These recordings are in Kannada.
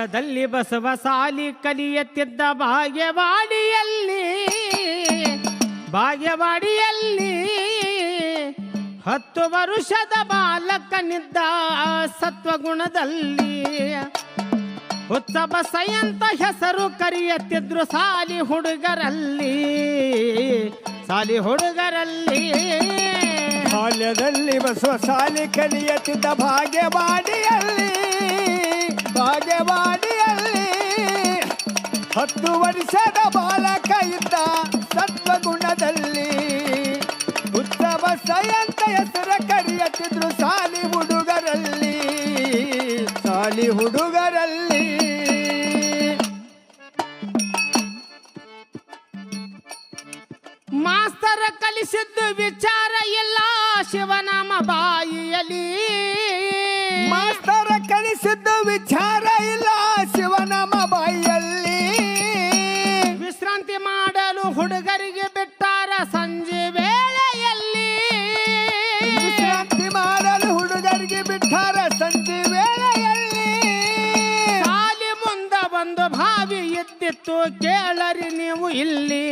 ಬಾಲ್ಯದಲ್ಲಿ ಬಸವ ಸಾಲಿ ಕಲಿಯತ್ತಿದ್ದ ಭಾಗ್ಯವಾಡಿಯಲ್ಲಿ ಭಾಗ್ಯವಾಡಿಯಲ್ಲಿ ಹತ್ತು ವರುಷದ ಬಾಲಕನಿದ್ದ ಸತ್ವಗುಣದಲ್ಲಿ ಉತ್ಸವ ಸಯಂತ ಹೆಸರು ಕರೆಯುತ್ತಿದ್ರು ಸಾಲಿ ಹುಡುಗರಲ್ಲಿ ಸಾಲಿ ಹುಡುಗರಲ್ಲಿ. ಬಾಲ್ಯದಲ್ಲಿ ಬಸವ ಸಾಲಿ ಕಲಿಯುತ್ತಿದ್ದ ಭಾಗ್ಯವಾಡಿಯಲ್ಲಿ ಭಾಗ್ಯವಾಡಿಯಲ್ಲಿ ಹತ್ತು ವರ್ಷದ ಬಾಲಕ ಇದ್ದ ಸತ್ವಗುಣದಲ್ಲಿ ಉತ್ತಮ ಸಯಂತ ಹೆಸರ ಕರೆಯುತ್ತಿದ್ರು ಸಾಲಿ ಹುಡುಗರಲ್ಲಿ ಸಾಲಿ ಹುಡುಗರಲ್ಲಿ. ಮಾಸ್ತರ ಕಲಿಸಿದ್ದು ವಿಚಾರ ಇಲ್ಲ ಶಿವನಾಮ ಬಾಯಿಯಲ್ಲಿ. ಮಾಸ್ತರ ಕಲಿಸಿದ್ದು ಬಿಟ್ಟಾರ ಸಂಜೆ ವೇಳೆಯಲ್ಲಿ ಸಾಲಿ ಮುಂದ ಬಂದು ಭಾವಿ ಎತ್ತಿತ್ತು ಕೇಳರಿ ನೀವು ಇಲ್ಲಿ.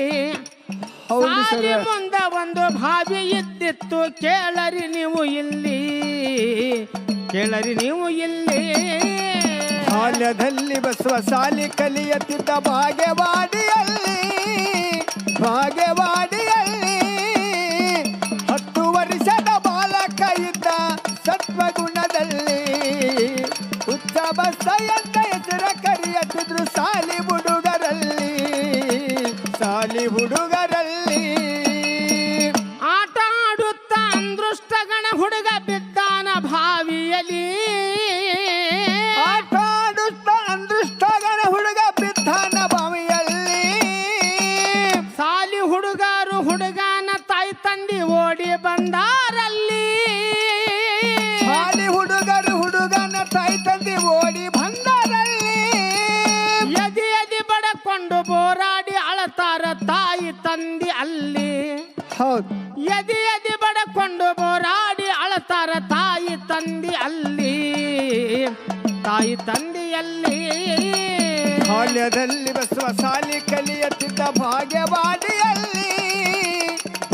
ಹೌದು ಸಾಲಿ ಮುಂದ ಬಂದು ಭಾವಿ ಎತ್ತಿತ್ತು ಕೇಳರಿ ನೀವು ಇಲ್ಲಿ. ಕೇಳರಿ ನೀವು ಇಲ್ಲಿ. ಬಾಲ್ಯದಲ್ಲಿ ಬಸವ ಸಾಲಿ ಕಲಿಯತ್ತಿದ್ದ ಭಾಗ್ಯವಾಡಿಯಲ್ಲಿ ಭಾಗ್ಯವಾಡಿಯಲ್ಲಿ ಸಯಂತ ಹೆಸರ ಕರೆಯುತ್ತಿದ್ರು ಸಾಲಿ ಹುಡುಗರಲ್ಲಿ. ಸಾಲಿ ಹುಡುಗರಲ್ಲಿ ಹೌದು. ಎದಿ ಎದಿ ಬಡಕೊಂಡು ಬೋರಾಡಿ ಅಳತಾರ ತಾಯಿ ತಂದಿ ಅಲ್ಲಿ. ತಾಯಿ ತಂದಿಯಲ್ಲಿ ಬಾಲ್ಯದಲ್ಲಿ ಬಸವ ಸಾಲಿ ಕಲಿಯುತ್ತಿದ್ದ ಭಾಗ್ಯವಾಡಿಯಲ್ಲಿ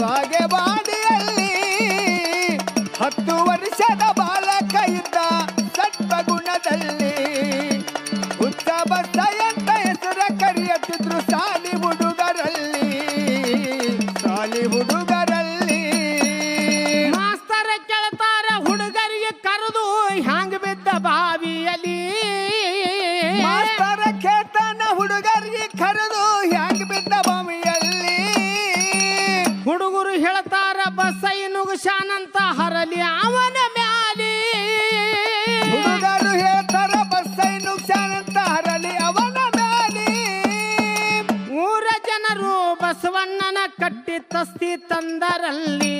ಭಾಗ್ಯವಾಡಿಯಲ್ಲಿ ಹತ್ತು ಕರೆದು ಹ್ಯಾಂಗ ಬಿದ್ದ ಭೂಮಿಯಲ್ಲಿ? ಹುಡುಗರು ಹೇಳ್ತಾರ ಬಸೈ ನುಗುಶಾನಂತ ಹರಲಿ ಅವನ ಮ್ಯಾಲಿ. ಹುಡುಗರು ಹೇಳ್ತಾರ ಬಸೈ ನುಗುಶಾನಂತ ಹರಲಿ ಅವನ ಮ್ಯಾಲಿ. ಊರ ಜನರು ಬಸವಣ್ಣನ ಕಟ್ಟಿ ತಸ್ತಿ ತಂದರಲ್ಲಿ.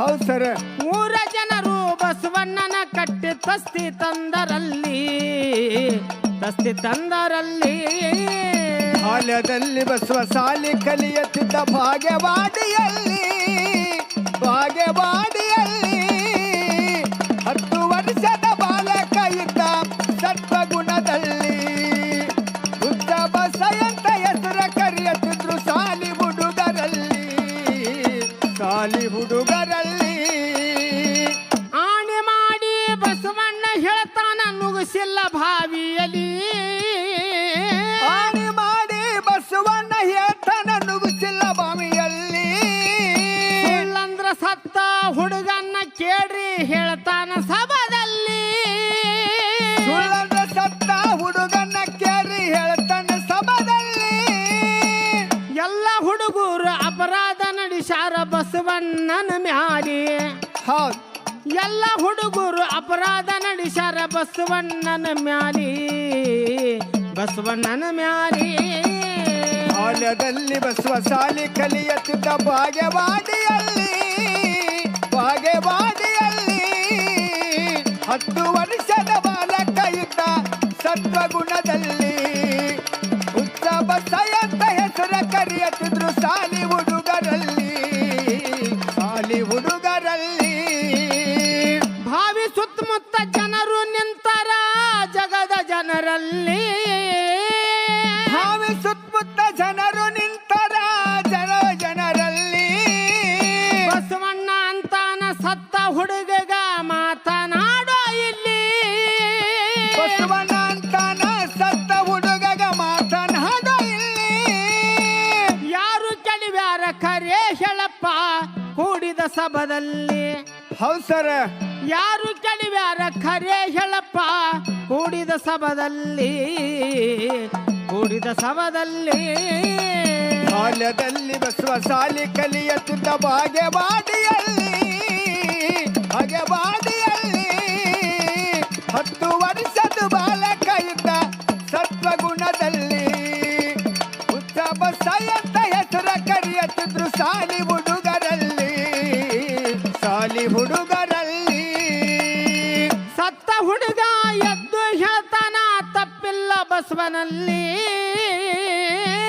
ಹೌದು ಸರ್. ಊರ ಜನರು ಬಸವಣ್ಣನ ಕಟ್ಟಿ ತಸ್ತಿ ತಂದರಲ್ಲಿ ತಸ್ತಿ ತಂದರಲ್ಲಿ. ಬಾಲ್ಯದಲ್ಲಿ ಬಸವ ಸಾಲಿ ಕಲಿಯುತ್ತಿದ್ದ ಭಾಗ್ಯವಾಡಿಯಲ್ಲಿ ಭಾಗ್ಯವಾಡಿಯಲ್ಲಿ ಹೇಳ್ತಾನ ಸಭದಲ್ಲಿ. ಸುಳ್ಳದ ಸತ್ತ ಹುಡುಗನ ಕೇರಿ ಹೇಳ್ತಾನ ಸಭದಲ್ಲಿ. ಎಲ್ಲ ಹುಡುಗರು ಅಪರಾಧ ನಡೆಸಾರ ಬಸವಣ್ಣನ ಮ್ಯಾಲಿ. ಹೌದು. ಎಲ್ಲ ಹುಡುಗರು ಅಪರಾಧ ನಡೆಸಾರ ಬಸವಣ್ಣನ ಮ್ಯಾಲಿ. ಬಸವಣ್ಣನ ಮ್ಯಾಲಿ. ಬಾಲ್ಯದಲ್ಲಿ ಬಸವ ಸಾಲಿ ಕಲಿಯತ್ತಿದ್ದ ಭಾಗ್ಯವಾಡಿಯಲ್ಲಿ ಭಾಗ್ಯವಾಡಿಯಲ್ಲಿ ಹತ್ತು ವರ್ಷದ ಬಾಲಕ ಇದ್ದ ಸತ್ವಗುಣದಲ್ಲಿ ಉತ್ಸವ ಸಯಂತ ಹೆಸರ ಕರೆಯುತ್ತಿದ್ರು ಸಾಲಿ ಹುಡುಗರಲ್ಲಿ. ಸಾಲಿ ಹುಡುಗರಲ್ಲಿ. ಭಾವಿ ಸುತ್ತಮುತ್ತ ಜನರು ನಿಂತಾರ ಜಗದ ಜನರಲ್ಲಿ. ಭಾವಿ ಸುತ್ತಮುತ್ತ ಜನರು ಸಭದಲ್ಲಿ ಹೌಸರ ಸರ್. ಯಾರು ಕಣಿವ್ಯಾರ ಖರೆ ಹೇಳಪ್ಪ? ಕೂಡಿದ ಸಭದಲ್ಲಿ ಕೂಡಿದ ಸಭದಲ್ಲಿ. ಬಾಲ್ಯದಲ್ಲಿ ಬಸವ ಸಾಲಿ ಕಲಿಯುತ್ತಿದ್ದ ಬಾಗೆವಾಡಿಯಲ್ಲಿ ಬಾಗೆವಾಡಿಯಲ್ಲಿ ಹತ್ತು ವರ್ಷದ ಬಾಲಕ ಇದ್ದ ಸತ್ವಗುಣದಲ್ಲಿ ಉತ್ತಮ ಸಯಂತ ಹೆಸರ ಕರೆಯುತ್ತಿದ್ರು ಸಾಲಿ ಹುಡುಗರಲ್ಲಿ ಸತ್ತ ಹುಡುಗ ಎದ್ದು ಹೇಳ್ತಾನ ತಪ್ಪಿಲ್ಲ ಬಸವನಲ್ಲಿ.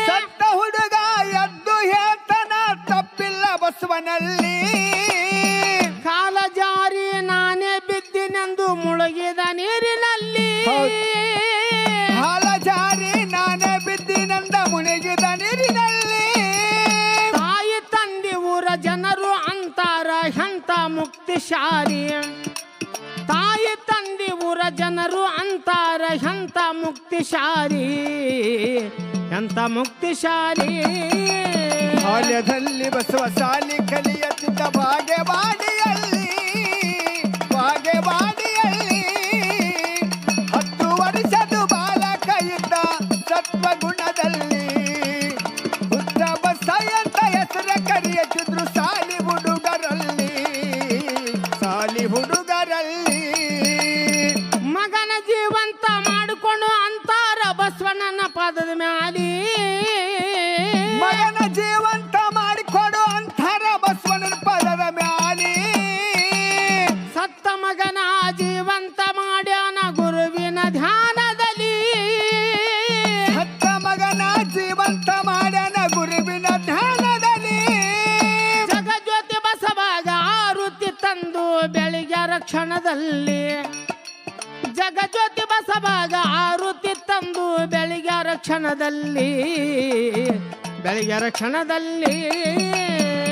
ಸತ್ತ ಹುಡುಗ ಎದ್ದು ಹೇಳ್ತಾನ ತಪ್ಪಿಲ್ಲ ಬಸವನಲ್ಲಿ. ಕಾಲ ಜಾರಿ ನಾನೇ ಬಿದ್ದಿನೆಂದು ಮುಳುಗಿದ ನೀರಿನಲ್ಲಿ. ಮುಕ್ತಿಶಾಲಿ ತಾಯಿ ತಂದೆ ಊರ ಜನರು ಅಂತಾರ ಮುಕ್ತಿಶಾಲಿ ಎಂತ ಮುಕ್ತಿಶಾಲಿ. ಬಾಲ್ಯದಲ್ಲಿ ಬಸವ ಸಾಲಿ ಕಲಿಯುತ್ತಿದ್ದ ಬಾಗೆವಾಡಿಯಲ್ಲಿ ಮ್ಯಾಲಿ ಮಗನ ಜೀವಂತ ಮಾಡಿಕೊಡು ಅಂತರ ಬಸವನ ಪದದ ಮ್ಯಾಲಿ. ಸತ್ತ ಮಗನ ಜೀವಂತ ಮಾಡ್ಯಾನ ಗುರುವಿನ ಧ್ಯಾನದಲ್ಲಿ. ಸತ್ತ ಮಗನ ಜೀವಂತ ಮಾಡ್ಯಾನ ಗುರುವಿನ ಧ್ಯಾನದಲ್ಲಿ. ಜಗಜ್ಯೋತಿ ಬಸವಾಗ ಆರುತಿ ತಂದು ಬೆಳಿಗ್ಗೆ ರಕ್ಷಣದಲ್ಲಿ ಜಗಜ್ಯೋತಿ ಬಸವಾಗ ಆರುತಿ ಬೆಳಿಗ್ಗೆ ಬೆಳಗ್ಯರ ಕ್ಷಣದಲ್ಲಿ.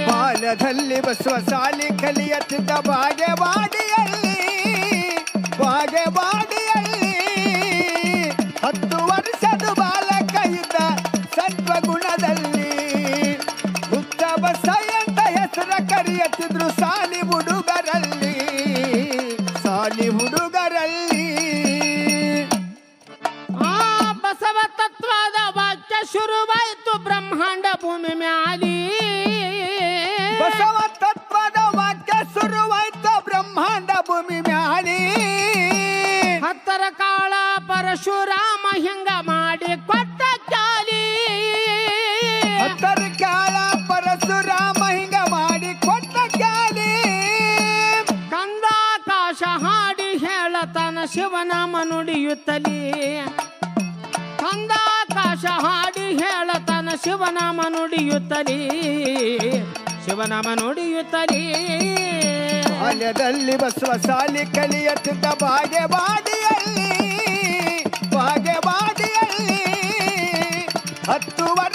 ಬಾಲ್ಯದಲ್ಲಿ ಬಸವ ಸಾಲಿ ಕಲಿಯತ್ತಿದ್ದ ಬಾಗೆವಾಡಿಯಲ್ಲಿ ಬಾಗೆವಾಡಿಯಲ್ಲಿ. ಹತ್ತು ವರ್ಷದ ಬಾಲಕ ಇದ್ದ ಸತ್ವಗುಣದಲ್ಲಿ ಹುಚ್ಚ ಬಸ ಅಂತ ಹೆಸರ ಕರೆಯುತ್ತಿದ್ರು ಸಾಲಿ. ಪರಶುರಾಮ ಹಿಂಗ ಮಾಡಿ ಕೊಟ್ಟ ಕ್ಯಾಲಿ ಕಾಲ ಪರಶುರಾಮ ಹಿಂಗ ಮಾಡಿ ಕೊಟ್ಟ ಕ್ಯಾಲಿ ಕಂದಾಕಾಶ ಹಾಡಿ ಹೇಳತನ ಶಿವನಾಮ ನುಡಿಯುತ್ತಲೀ ಕಂದಾಕಾಶ ಹಾಡಿ ಹೇಳತನ ಶಿವನಾಮ ನುಡಿಯುತ್ತಲೀ ಶಿವನಾಮ ನುಡಿಯುತ್ತಲೀ ಬಾಲ್ಯದಲ್ಲಿ ಬಸವ ಸಾಲಿ ಕಲಿಯುತ್ತಿದ್ದ ಬಾಗೆವಾಡಿಯಲ್ಲಿ ಬಾಗೆವಾಡಿಯಲ್ಲಿ ಹತ್ತು ವರ್ಷದ